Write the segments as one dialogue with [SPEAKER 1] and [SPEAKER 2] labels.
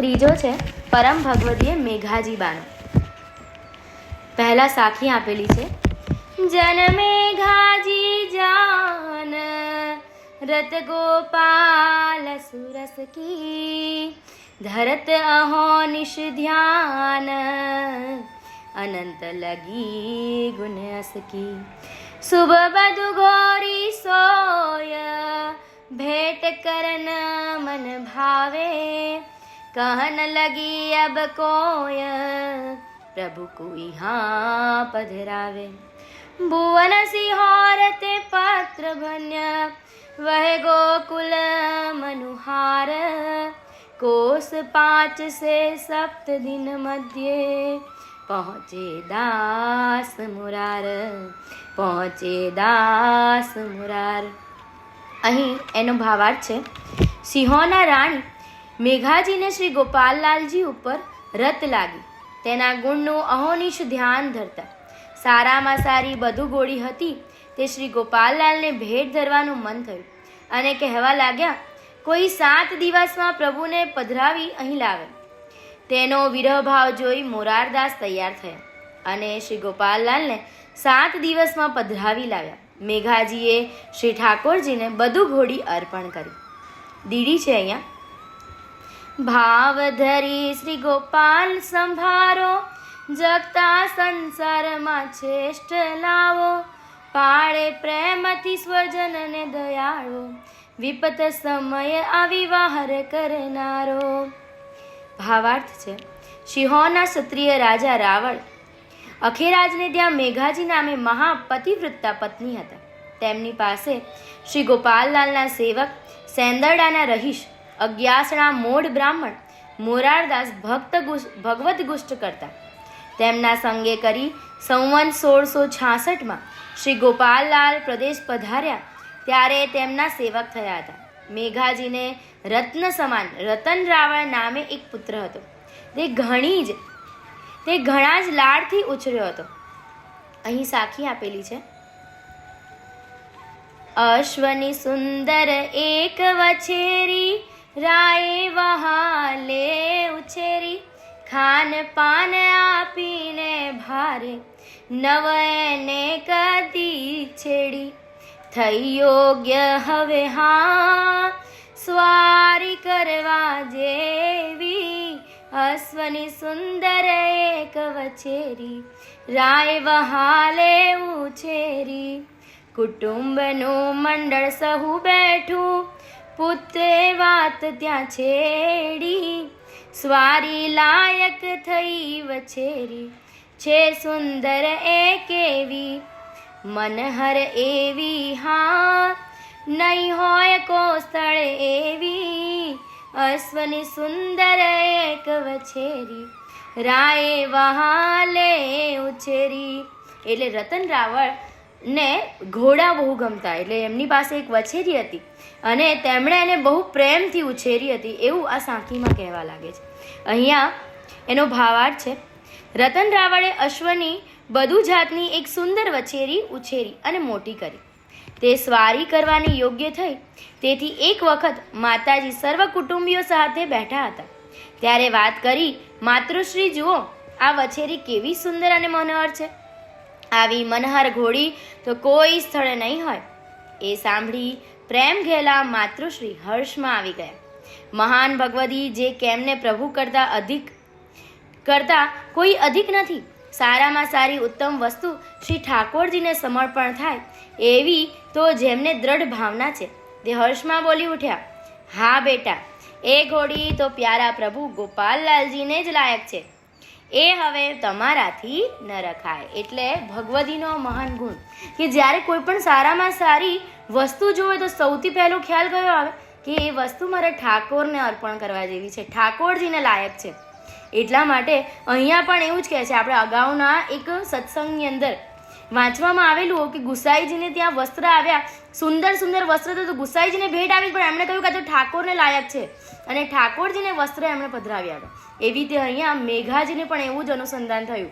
[SPEAKER 1] ત્રીજો છે, પરમ ભગવતીએ મેઘાજી બાનો પહેલાં સાખી આપેલી છે જન મેઘાજી જાન, રત ગોપાલ સુરસ કી, ધરત અહો નિશ ધ્યાન, અનંત લગી ગુણસ કી શુભ બધુ ગોરી સોય, ભેટ કરન મન ભાવે कहन लगी अब कोय प्रभु कोई हाँ पधरावे भुवन सिहार ते पात्र भन्य वह गोकुल मनुहार कोस पाँच से सप्त दिन मध्य पहुँचे दास मुरार પહોંચે દાસ મુરાર અહીં એનો ભાવાર્થ છે સિંહોના રાણી મેઘાજીને શ્રી ગોપાલલાલજી ઉપર રત લાગી. તેના ગુણનું અહોનિશ ધ્યાન ધરતા. સારામાં સારી બધું ગોળી હતી તે શ્રી ગોપાલલાલને ભેટ ધરવાનું મન થયું. અને કહેવા લાગ્યા, કોઈ સાત દિવસમાં પ્રભુને પધરાવી અહીં લાવે. તેનો વિરહભાવ જોઈ મોરારદાસ તૈયાર થયા અને શ્રી ગોપાલલાલને સાત દિવસમાં પધરાવી લાવ્યા. મેઘાજીએ શ્રી ઠાકોરજીને બધું ઘોડી અર્પણ કરી. દીડી છે અહીંયા. ભાવ ધરી શ્રી ગોપાલ સંભારો, જગતા સંસારમાં શ્રેષ્ઠ લાવો. પાળે પ્રેમથી સ્વજનને દયાળો, વિપત સમય અવિવાહર કરનારો. ભાવાર્થ છે, સિંહોના ક્ષત્રિય રાજા રાવણ અખેરાજને ત્યાં મેઘાજી નામે મહાપતિવૃત્તા પત્ની હતા. તેમની પાસે શ્રી ગોપાલલાલના સેવક સેંદરડાના રહીશ અજ્ઞાસણા મોઢ બ્રાહ્મણ મોરારદાસ ભક્ત ભગવત ગુષ્ટ કરતા. તેમના સંગે કરી સંવંત સોળસો છાસઠમાં શ્રી ગોપાલલાલ પ્રદેશ પધાર્યા. ત્યારે તેમના સેવક થયા હતા. મેઘાજીને રત્ન સમાન, રતન રાવણ નામે એક પુત્ર હતો. તે ઘણી જ, તે ઘણા જ લાડથી ઉછર્યો હતો. અહીં સાખી આપેલી છે. અશ્વની સુંદર એક વછેરી રાએ વહાલે ઉછેરી, ખાન પાન આપીને ભારે, નવ એને કદી છેડી. થઈ યોગ્ય હવે હા, સ્વારી કરવા જેવી, અશ્વની સુંદર એક વછેરી. રાય વહાલે ઉછેરી, કુટુંબનું મંડળ સહુ બેઠું પુત્રે વાત ત્યાં છેડી, સ્વારી લાયક થઈ વછેરી. છે સુંદર એ કેવી, મનહર એવી હા, નહીં હોય કો સ્થળ એવી. અશ્વની સુંદર એક વછેરી રાએ વહાલે ઉછેરી. એટલે રતન રાવળ ને ઘોડા બહુ ગમતા, એટલે એમની પાસે એક વછેરી હતી. અને તેમણે એને બહુ પ્રેમથી ઉછેરી હતી એવું આ સાંકીમાં કહેવા લાગે છે. અહીંયા એનો ભાવાર્થ છે. રતન રાવળે અશ્વની બધું જાતની એક સુંદર વછેરી ઉછેરી અને મોટી કરી. તે સ્વારી કરવાની યોગ્ય થઈ. તેથી એક વખત માતાજી સર્વ કુટુંબીઓ સાથે બેઠા હતા. ત્યારે વાત કરી, માતૃશ્રી, જુઓ, આ વછેરી કેવી સુંદર અને મનોહર છે. આવી મનહર ઘોડી તો કોઈ સ્થળે નહીં હોય. એ સાંભળી પ્રેમ ઘેલા માતૃશ્રી હર્ષમાં આવી ગયા. મહાન ભગવતી જે કેમને પ્રભુ કરતા અધિક કરતા કોઈ અધિક નથી, સારામાં સારી ઉત્તમ વસ્તુ શ્રી ઠાકોરજીને સમર્પણ થાય, એવી તો જેમને દ્રઢ ભાવના છે. તે હર્ષમાં બોલી ઉઠ્યા, હા બેટા, એ ઘોડી તો પ્યારા પ્રભુ ગોપાલલાલજીને જ લાયક છે. એ હવે તમારાથી ન રખાય. એટલે ભગવતીનો મહાન ગુણ કે જ્યારે કોઈ પણ સારામાં સારી વસ્તુ જોવે તો સૌથી પહેલો ખ્યાલ કયો આવે? કે એ વસ્તુ મારે ઠાકોરને અર્પણ કરવા જેવી છે. ઠાકોરજીને લાયક છે. એટલા માટે અહીંયા પણ એવું જ કહે છે. આપણે અગાઉના એક સત્સંગની અંદર વાંચવામાં આવેલું કે ગુસાઈજીને ત્યાં વસ્ત્ર આવ્યા. સુંદર સુંદર વસ્ત્ર તો ગુસાઈજીને ભેટ આવી પણ એમણે કહ્યું કે તો ઠાકોરને લાયક છે. અને ઠાકોરજીને વસ્ત્ર એમણે પધરાવ્યા હતા. એવી રીતે અહીંયા મેઘાજીને પણ એવું જ અનુસંધાન થયું.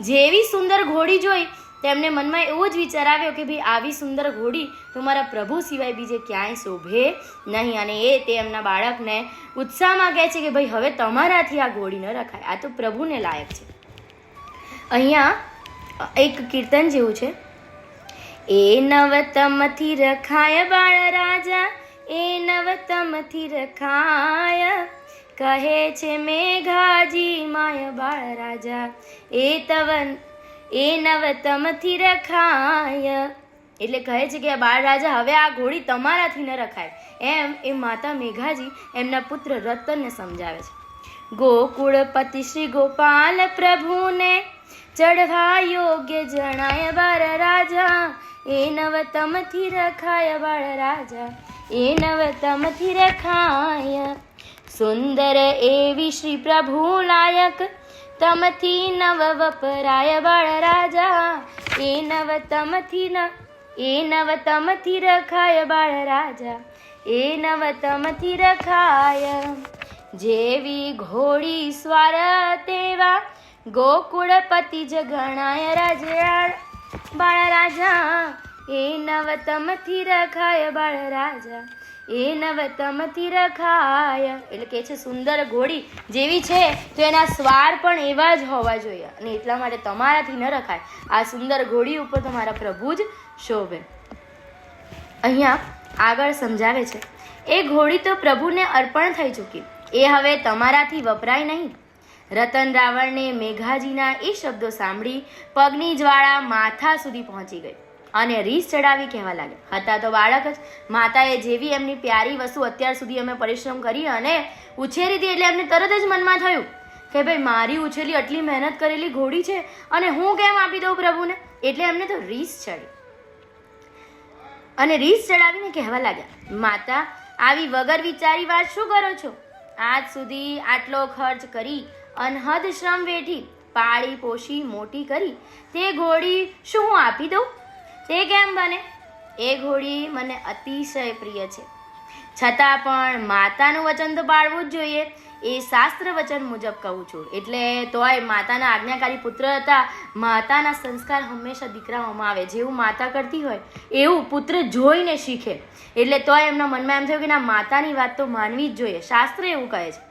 [SPEAKER 1] જેવી સુંદર ઘોડી જોઈ તેમને મનમાં એવો જ વિચાર આવ્યો કે ભાઈ આવી સુંદર ઘોડી તો મારા પ્રભુ સિવાય બીજે ક્યાંય શોભે નહીં. અને એ તે એમના બાળકને ઉત્સાહમાં કહે છે કે ભાઈ હવે તમારાથી આ ઘોડી ન રખાય. આ તો પ્રભુને લાયક છે. અહીંયા એક કીર્તન જેવું છે. એ નવતમથી રખાય બાળ રાજા, એ નવતમથી રખાય. કહે છે મેઘાજી, માય બાળ રાજા, એ તવન એ નવતમથી રખાય. એટલે કહે છે કે બાળ રાજા, હવે આ ઘોડી તમારાથી ન રખાય. એમ એ માતા મેઘાજી એમના પુત્ર રતનને સમજાવે છે. ગોકુળપતિ શ્રી ગોપાલ પ્રભુને ચઢવા યોગ્ય જણાય બાળ રાજા. એ નવતમથી રખાય બાળ રાજા. એ નવતમથી રખાય. સુંદર એવી શ્રી પ્રભુ લાયક તમથી નવ વપરાય બાળ રાજા. એ નવતમથી ન, એ નવતમથી રખાય બાળ રાજા. એ નવતમથી રખાય. જેવી ઘોડી સ્વાર તેવા ગોકુળપતિ જ ગણાય રાજા બાળ રાજા, એ નવતમથી રખાય બાળ રાજા. એ નવતમથી રખાય એટલે કે છે સુંદર ઘોડી જેવી છે, તો એના સ્વાર પણ એવા જ હોવા જોઈએ. અને એટલા માટે તમારાથી ન રખાય. આ સુંદર ઘોડી ઉપર તમારા પ્રભુ જ શોભે. અહીંયા આગળ સમજાવે છે, એ ઘોડી તો પ્રભુને અર્પણ થઈ ચૂકી. એ હવે તમારાથી વપરાય નહીં. રતન રાવણને મેઘાજીના એ શબ્દો સાંભળી પગની જ્વાળા માથા સુધી પહોંચી ગઈ. અને રીસ ચડાવી કહેવા લાગ્યા. હતા તો બાળક જ માતાએ જેવી એમની પ્યારી વસ્તુ અત્યાર સુધી અમે પરિશ્રમ કરી અને ઉછેરી હતી એટલે એમને તરત જ મનમાં થયું કે ભાઈ, મારી ઉછેરી આટલી મહેનત કરેલી ઘોડી છે અને હું કેમ આપી દઉં પ્રભુને? એટલે એમને તો રીસ ચડી. અને રીસ ચડાવીને કહેવા લાગ્યા, માતા, આવી વગર વિચારી વાત શું કરો છો? આજ સુધી આટલો ખર્ચ કરી, અનહદ શ્રમ વેઠી, પાળી પોષી મોટી કરી, તે ઘોડી શું હું આપી દઉં? તે કેમ બને? એ ઘોડી મને અતિશય પ્રિય છે. છતાં પણ માતાનું વચન તો પાળવું જ જોઈએ. એ શાસ્ત્ર વચન મુજબ કહું છું. એટલે તોય માતાના આજ્ઞાકારી પુત્ર હતા. માતાના સંસ્કાર હંમેશા દીકરાઓમાં આવે. જેવું માતા કરતી હોય, એવું પુત્ર જોઈને શીખે. એટલે તોય એમના મનમાં એમ થયું કે ના, માતાની વાત તો માનવી જ જોઈએ. શાસ્ત્ર એવું કહે છે.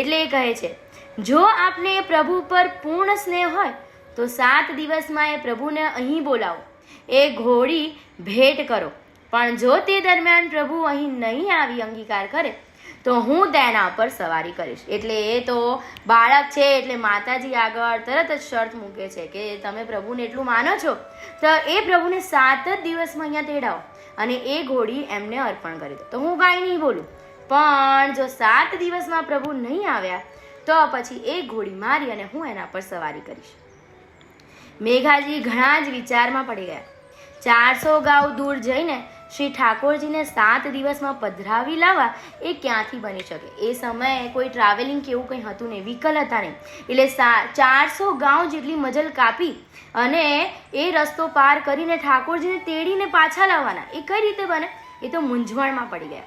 [SPEAKER 1] એટલે એ કહે છે, જો આપને પ્રભુ પર પૂર્ણ સ્નેહ હોય, તો સાત દિવસમાં એ પ્રભુને અહીં બોલાવો. એ ઘોડી ભેટ કરો. પણ જો તે દરમિયાન પ્રભુ અહીં નહીં આવી અંગીકાર કરે, તો હું તેના પર સવારી કરીશ. એટલે એ તો બાળક છે, એટલે માતાજી આગળ તરત જ શરત મૂકે છે કે તમે પ્રભુને એટલું માનો છો, તો એ પ્રભુને સાત જ દિવસમાં અહીંયા તેડાવો અને એ ઘોડી એમને અર્પણ કરી દો. તો હું કાંઈ નહીં બોલું. પણ જો સાત દિવસમાં પ્રભુ નહીં આવ્યા, તો પછી એ ઘોડી મારી અને હું એના પર સવારી કરીશ. મેઘાજી ઘણા જ વિચારમાં પડી ગયા. ચારસો ગાઉ દૂર જઈને શ્રી ઠાકોરજીને સાત દિવસમાં પધરાવી લાવવા એ ક્યાંથી બની શકે? એ સમયે કોઈ ટ્રાવેલિંગ કે એવું કંઈ હતું નહીં વ્હીકલ હતા નહીં. એટલે સા, ચારસો ગાઉં જેટલી મજલ કાપી અને એ રસ્તો પાર કરીને ઠાકોરજીને તેડીને પાછા લાવવાના. એ કઈ રીતે બને? એ તો મૂંઝવણમાં પડી ગયા.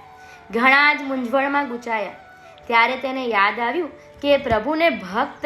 [SPEAKER 1] ઘણા જ મૂંઝવણમાં ગુચાયા. ત્યારે તેને યાદ આવ્યું કે પ્રભુને ભક્ત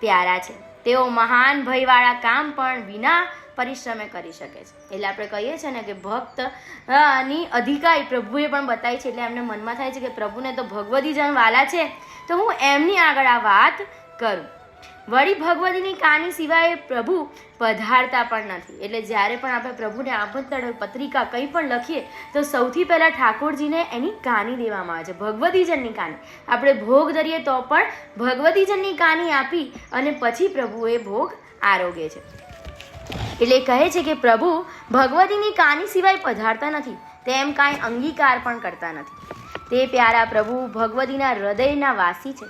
[SPEAKER 1] પ્યારા છે. તેઓ મહાન ભયવાળા કામ પણ વિના પરિશ્રમે કરી શકે છે. એટલે આપણે કહીએ છીએ ને કે ભક્તની અધિકારી પ્રભુએ પણ બતાવી છે. એટલે એમને મનમાં થાય છે કે પ્રભુને તો ભગવતીજન વાલા છે. તો હું એમની આગળ આ વાત કરું. વળી ભગવતીની કાની સિવાય પ્રભુ પધારતા પણ નથી. એટલે જ્યારે પણ આપણે પ્રભુને આમંત્રણ પત્રિકા કંઈ પણ લખીએ, તો સૌથી પહેલાં ઠાકોરજીને એની કાની દેવામાં આવે છે. ભગવતીજનની કાની. આપણે ભોગ ધરીએ તો પણ ભગવતીજનની કાની આપી અને પછી પ્રભુ એ ભોગ આરોગે છે. એટલે કહે છે કે પ્રભુ ભગવતીની કાની સિવાય પધારતા નથી, તેમ કાંઈ અંગીકાર પણ કરતા નથી. તે પ્યારા પ્રભુ ભગવતીના હૃદયના વાસી છે.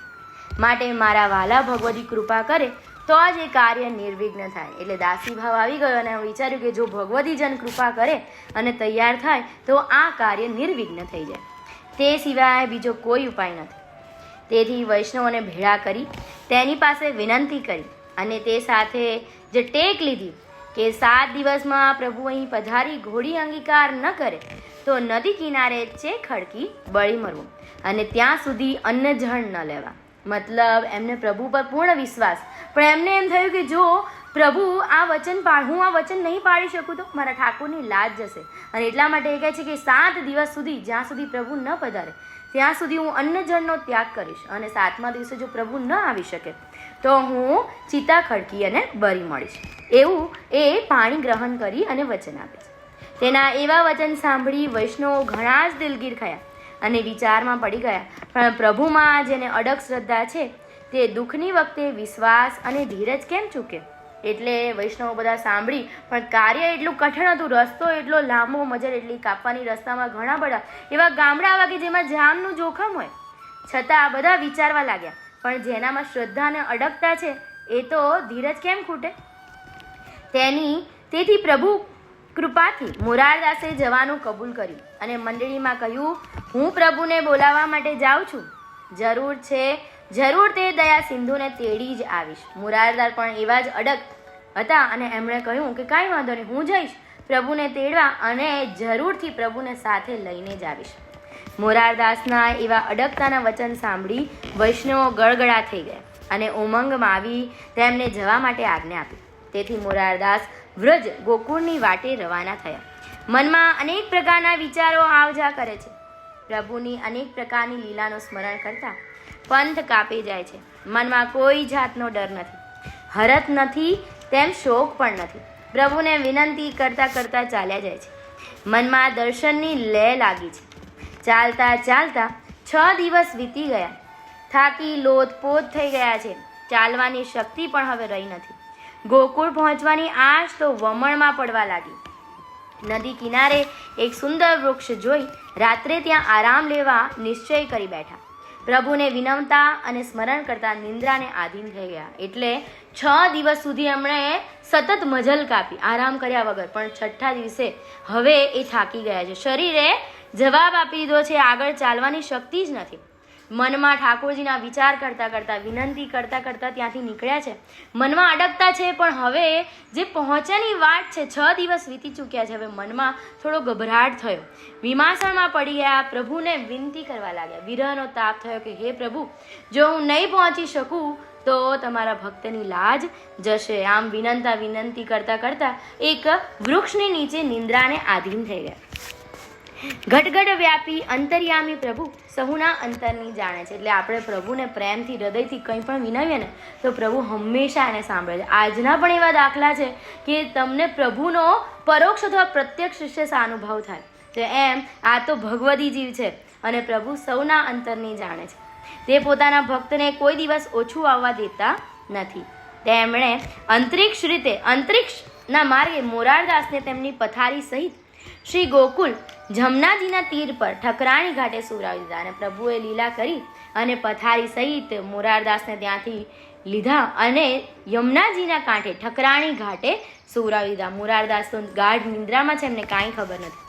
[SPEAKER 1] માટે મારા વાલા ભગવતી કૃપા કરે, તો જ એ કાર્ય નિર્વિઘ્ન થાય. એટલે દાસી ભાવ આવી ગયો અને વિચાર્યું કે જો ભગવતીજન કૃપા કરે અને તૈયાર થાય, તો આ કાર્ય નિર્વિઘ્ન થઈ જાય. તે સિવાય બીજો કોઈ ઉપાય નથી. તેથી વૈષ્ણવોને ભેળા કરી, તેની પાસે વિનંતી કરી અને તે સાથે જે ટેક લીધી કે સાત દિવસમાં પ્રભુ અહીં પધારી ઘોડી અંગીકાર ન કરે, તો નદી કિનારે છે ખડકી બળી મરવું અને ત્યાં સુધી અન્ન જળ ન લેવા. મતલબ એમને પ્રભુ પર પૂર્ણ વિશ્વાસ. પણ એમને એમ થયું કે જો પ્રભુ આ વચન પાળ હું આ વચન નહીં પાળી શકું તો મારા ઠાકોરની લાજ જશે. અને એટલા માટે એ કહે છે કે સાત દિવસ સુધી, જ્યાં સુધી પ્રભુ ન પધારે, ત્યાં સુધી હું અન્નજળનો ત્યાગ કરીશ અને સાતમા દિવસે જો પ્રભુ ન આવી શકે, તો હું ચિતા ખડકી અને બરી મળીશ. એવું એ પાણી ગ્રહણ કરી અને વચન આપે છે. તેના એવા વચન સાંભળી વૈષ્ણવો ઘણા જ દિલગીર ખયા અને વિચારમાં પડી ગયા. પણ પ્રભુમાં જેને અડગ શ્રદ્ધા છે, તે દુઃખની વખતે વિશ્વાસ અને ધીરજ કેમ ચૂકે? એટલે વૈષ્ણવો બધા સાંભળી, પણ કાર્ય એટલું કઠણ હતું, રસ્તો એટલો લાંબો, મજર એટલી કાપવાની રસ્તામાં ઘણા બધા, એવા ગામડા આવા કે જેમાં જાનનું જોખમ હોય. છતાં બધા વિચારવા લાગ્યા, પણ જેનામાં શ્રદ્ધા અને અડગતા છે, એ તો ધીરજ કેમ ખૂટે? તેની, તેથી પ્રભુ કૃપાથી મોરારદાસે જવાનું કબૂલ કર્યું અને મંડળીમાં કહ્યું, હું પ્રભુને બોલાવવા માટે જાઉં છું. જરૂર છે, જરૂર તે દયા સિંધુને તેડી જ આવીશ. મુરારદાર પણ એવા જ અડગ હતા અને એમણે કહ્યું કે, કાંઈ વાંધો નહીં, હું જઈશ. પ્રભુને તેડવા અને જરૂરથી પ્રભુને સાથે લઈને જ આવીશ. મોરારદાસના એવા અડગતાના વચન સાંભળી વૈષ્ણવો ગળગળા થઈ ગયા અને ઉમંગમાં આવી તેમને જવા માટે આજ્ઞા આપી. તેથી મોરારદાસ વ્રજ ગોકુળની વાટે રવાના થયા. મનમાં અનેક પ્રકારના વિચારો આવજા કરે છે. પ્રભુની અનેક પ્રકારની લીલાનું સ્મરણ કરતા પંથ કાપી જાય છે. મનમાં કોઈ જાતનો ડર નથી. હરત નથી, તેમ શોક પણ નથી. પ્રભુને વિનંતી કરતા કરતા ચાલ્યા જાય છે. મનમાં દર્શનની લે લાગી છે. ચાલતા ચાલતા છ દિવસ વીતી ગયા. થાકી લોથપોથ થઈ ગયા છે. ચાલવાની શક્તિ પણ હવે રહી નથી. ગોકુળ પહોંચવાની આશ તો વમણમાં પડવા લાગી. નદી કિનારે એક સુંદર વૃક્ષ જોઈ રાત્રે ત્યાં આરામ લેવા નિશ્ચય કરી બેઠા. પ્રભુને વિનમતા અને સ્મરણ કરતા નિંદ્રાને આધીન થઈ ગયા. એટલે છ દિવસ સુધી એમણે સતત મજલ કાપી. આરામ કર્યા વગર. પણ છઠ્ઠા દિવસે હવે એ થાકી ગયા છે. શરીરે જવાબ આપી દીધો છે, આગળ ચાલવાની શક્તિ જ નથી. મનમાં ઠાકોરજીના વિચાર કરતાં કરતાં, વિનંતી કરતાં કરતાં ત્યાંથી નીકળ્યા છે. મનમાં અડકતા છે, પણ હવે જે પહોંચ્યાની વાટ છે, છ દિવસ વીતી ચૂક્યા છે, હવે મનમાં થોડો ગભરાટ થયો. વિમાસણમાં પડી ગયા, પ્રભુને વિનંતી કરવા લાગ્યા. વિરહનો તાપ થયો કે, હે પ્રભુ, જો હું નહીં પહોંચી શકું, તો તમારા ભક્તની લાજ જશે. આમ વિનંતા વિનંતી કરતાં કરતાં એક વૃક્ષની નીચે નિંદ્રાને આધીન થઈ ગયા. ઘટઘટ વ્યાપી અંતર્યામી પ્રભુ સહુના અંતરની જાણે છે. એટલે આપણે પ્રભુને પ્રેમથી, હૃદયથી કંઈ પણ વિનવીએ ને, તો પ્રભુ હંમેશા એને સાંભળે છે. આજના પણ એવા દાખલા છે કે તમને પ્રભુનો પરોક્ષ અથવા પ્રત્યક્ષ વિશે સાનુભવ થાય. તો એમ, આ તો ભગવદી જીવ છે અને પ્રભુ સૌના અંતરની જાણે છે. તે પોતાના ભક્તને કોઈ દિવસ ઓછું આવવા દેતા નથી. તેમણે અંતરિક્ષ રીતે, અંતરિક્ષના માર્ગે મોરારદાસને તેમની પથારી સહિત શ્રી ગોકુલ જમનાજીના તીર પર ઠકરાણી ઘાટે સુવરાવી દીધા અને પ્રભુએ લીલા કરી અને પથારી સહિત મોરારદાસને ત્યાંથી લીધા અને યમુનાજીના કાંઠે ઠકરાણી ઘાટે સુવરાવી દીધા. મોરારદાસ તો ગાઢ નિંદ્રામાં છે, એમને કાંઈ ખબર નથી.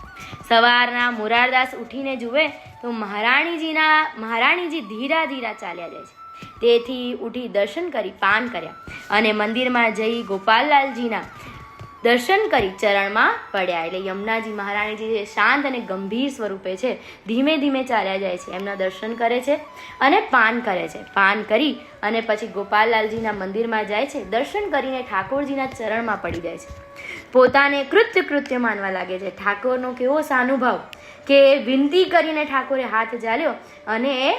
[SPEAKER 1] સવારના મોરારદાસ ઉઠીને જુએ તો મહારાણીજીના, મહારાણીજી ધીરા ધીરા ચાલ્યા જાય છે. તેથી ઉઠી દર્શન કરી, પાન કર્યા અને મંદિરમાં જઈ ગોપાલલાલજીના દર્શન કરી ચરણમાં પડ્યા. એટલે યમુનાજી મહારાણીજી જે શાંત અને ગંભીર સ્વરૂપે છે, ધીમે ધીમે ચાલ્યા જાય છે. એમના દર્શન કરે છે અને પાન કરે છે. પાન કરી અને પછી ગોપાલલાલજીના મંદિરમાં જાય છે. દર્શન કરીને ઠાકોરજીના ચરણમાં પડી જાય છે. પોતાને કૃત્ય કૃત્ય માનવા લાગે છે. ઠાકોરનો કેવો સાનુભાવ કે વિનંતી કરીને ઠાકોરે હાથ ઝાલ્યો અને એ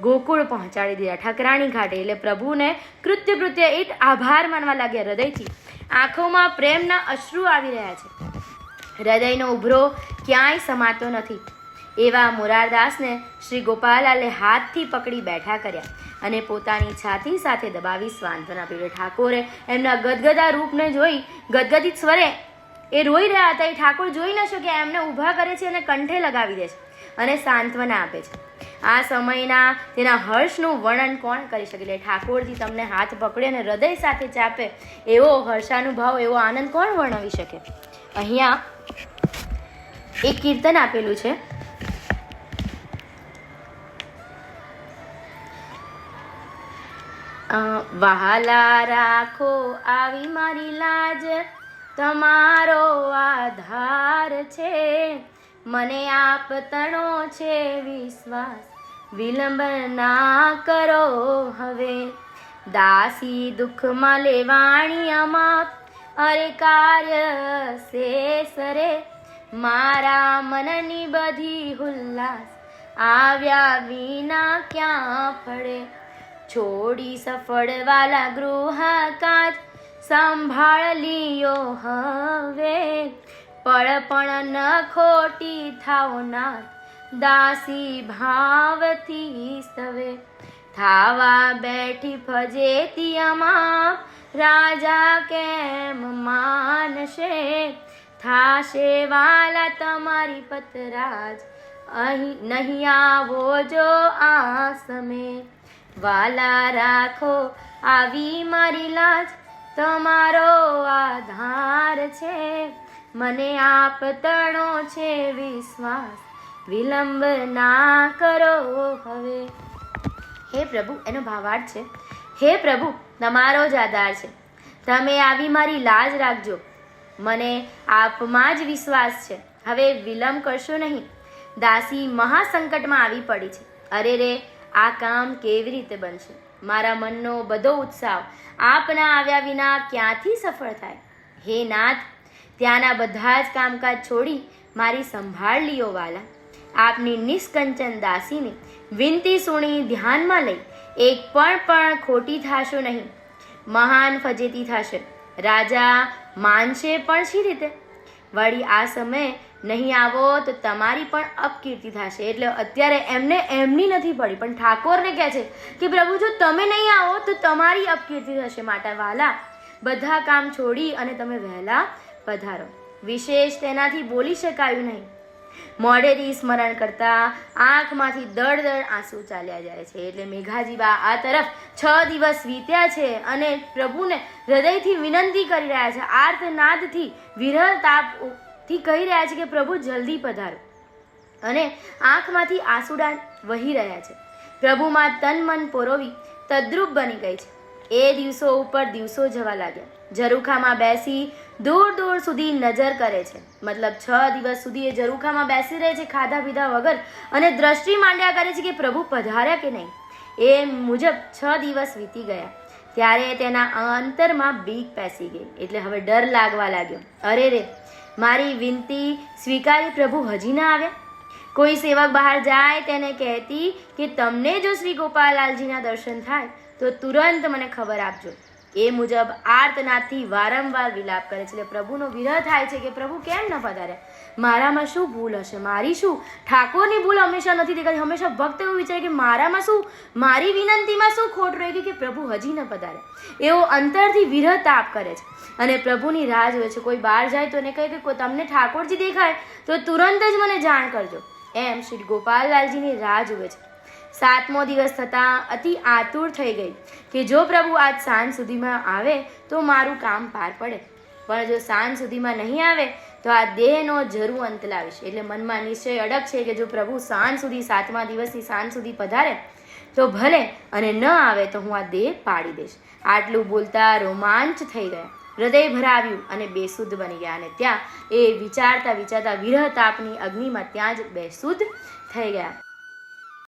[SPEAKER 1] ગોકુળ પહોંચાડી દીધા. ઠકરાણી ઘાટે. એટલે પ્રભુને કૃત્ય કૃત્ય એક આભાર માનવા લાગ્યા હૃદયથી. આંખોમાં પ્રેમના અશ્રુ આવી રહ્યા છે. હૃદયનો ઉભરો ક્યાંય સમાતો નથી. એવા મોરારદાસને શ્રી ગોપાલાલે હાથથી પકડી બેઠા કર્યા અને પોતાની છાતી સાથે દબાવી સ્વાંતન આપ્યું ઠાકોરે એમના ગદગદા રૂપને જોઈ ગદગદિત સ્વરે, એ રોઈ રહ્યા હતા, એ ઠાકોર જોઈ ન શકે, એમને ઊભા કરે છે અને કંઠે લગાવી દે છે અને સાંત્વના આપે છે. આ સમયના તેના હર્ષનું વર્ણન કોણ કરી શકે? એટલે ઠાકોરજી તમને હાથ પકડે અને હૃદય સાથે ચાપે એવો હર્ષાનુભાવ, એવો આનંદ કોણ વર્ણવી શકે? અહીંયા એક કીર્તન આપેલું છે. વહાલા રાખો આવી મારી લાજ, તમારો આધાર છે. મને આપ તણો છે વિશ્વાસ. વિલંબ ના કરો હવે. દાસી દુઃખમાં લેવાણી અમાપ. અરે કાર્ય સે સરે મારા મનની બધી હુલ્લાસ આવ્યા વિના ક્યાં ફળે? છોડી સફળવાલા ગૃહ કાજ સંભાળ લિયો હવે. પળ પણ ન ખોટી થાવ નાથ. દાસી ભાવથી સવે. થાવા બેઠી ફજેતી અમા રાજા કેમ માનશે? થાશે વાલા તમારી પતરાજ. અહીં નહીં આવો જો આ સમે વાલા રાખો આવી મારી લાજ. તમારો આધાર છે. મને આપ તણો છે વિશ્વાસ. વિલંબ ના કરો હવે. હે પ્રભુ, એનો ભાવાર્થ છે. હે પ્રભુ, તમારો જ આધાર છે. તમે આવી મારી લાજ રાખજો. મને આપમાં જ વિશ્વાસ છે. હવે વિલંબ કરશો નહીં. દાસી મહાસંકટમાં આવી પડી છે. અરે રે, આ કામ કેવી રીતે બનશે? મારા મનનો બધો ઉત્સાહ આપના આવ્યા વિના ક્યાંથી સફળ થાય? હે નાથ ત્યાંના બધા જ કામકાજ છોડી મારી સંભાળ લ્યો, વાલા. આપની નિષ્કંચન દાસીને વિનતી સુણી ધ્યાનમાં લઈ એક પણ પણ ખોટી થાશો નહીં. મહાન ફજેતી થશે. રાજા માનશે પણ શી રીતે? વળી આ સમયે નહીં આવો તો તમારી પણ અપકીર્તિ થશે. એટલે અત્યારે એમને એમની નથી પડી. પણ ઠાકોરને કહે છે કે, પ્રભુ, જો તમે નહીં આવો તો તમારી અપકીર્તિ થશે માટે વાલા. બધા કામ છોડી અને તમે વહેલા પધારો. વિશેષ તેનાથી બોલી શકાયું નહીં. મોઢેથી સ્મરણ કરતા આંખમાંથી દળ દળ આંસુ ચાલ્યા જાય છે. એટલે મેઘાજીબા આ તરફ છ દિવસ વીત્યા છે અને પ્રભુને હૃદયથી વિનંતી કરી રહ્યા છે. આર્તનાદથી વિરહ તાપથી કહી રહ્યા છે કે, પ્રભુ, જલ્દી પધારો. અને આંખમાંથી આંસુડા વહી રહ્યા છે. પ્રભુમાં તન મન પોરોવી તદ્રુપ બની ગઈ છે. એ દિવસો ઉપર દિવસો જવા લાગ્યા. ઝરૂખામાં બેસી દૂર દૂર સુધી નજર કરે છે. મતલબ છ દિવસ સુધી એ ઝરૂખામાં બેસી રહે છે ખાધા પીધા વગર અને દ્રષ્ટિ માંડ્યા કરે છે કે પ્રભુ પધાર્યા કે નહીં. એ મુજબ છ દિવસ વીતી ગયા. ત્યારે તેના અંતરમાં બીક પેસી ગઈ. એટલે હવે ડર લાગવા લાગ્યો. અરે રે, મારી વિનંતી, સ્વીકારી પ્રભુ હજી ના આવ્યા? કોઈ સેવક બહાર જાય તેને કહેતી કે તમને જો શ્રી ગોપાલાલજીના દર્શન થાય તો તુરંત મને ખબર આપજો. એ મુજબ આર્તનાથથી વારંવાર વિલાપ કરે છે. એટલે પ્રભુનો વિરહ થાય છે કે પ્રભુ કેમ ન પધારે મારામાં શું ભૂલ હશે? મારી શું? ઠાકોરની ભૂલ હંમેશા નથી દેખાતી. હંમેશા ભક્ત એવું વિચારે કે મારામાં શું? મારી વિનંતીમાં શું ખોટ રહી ગઈ કે પ્રભુ હજી ન પધારે એવો અંતરથી વિરહ તાપ કરે છે. અને પ્રભુની રાહ જોવે છે. કોઈ બહાર જાય તો એને કહે કે તમને ઠાકોરજી દેખાય, તો તુરંત જ મને જાણ કરજો. એમ શ્રી ગોપાલલાલજીની રાહ જોવે છે. સાતમો દિવસ થતાં અતિ આતુર થઈ ગઈ કે જો પ્રભુ આજ સાંજ સુધીમાં આવે તો મારું કામ પાર પડે. પણ જો સાંજ સુધીમાં નહીં આવે તો આ દેહનો જરૂર અંત લાવીશ. એટલે મનમાં નિશ્ચય અડગ છે કે જો પ્રભુ સાંજ સુધી સાતમા દિવસથી સાંજ સુધી પધારે તો ભલે અને ન આવે તો હું આ દેહ પાડી દઈશ. આટલું બોલતા રોમાંચ થઈ ગયા. હૃદય ભરાવ્યું અને બેસુદ્ધ બની ગયા અને ત્યાં એ વિચારતા વિચારતા વિરહ તાપની અગ્નિમાં ત્યાં જ બેસુદ્ધ થઈ ગયા.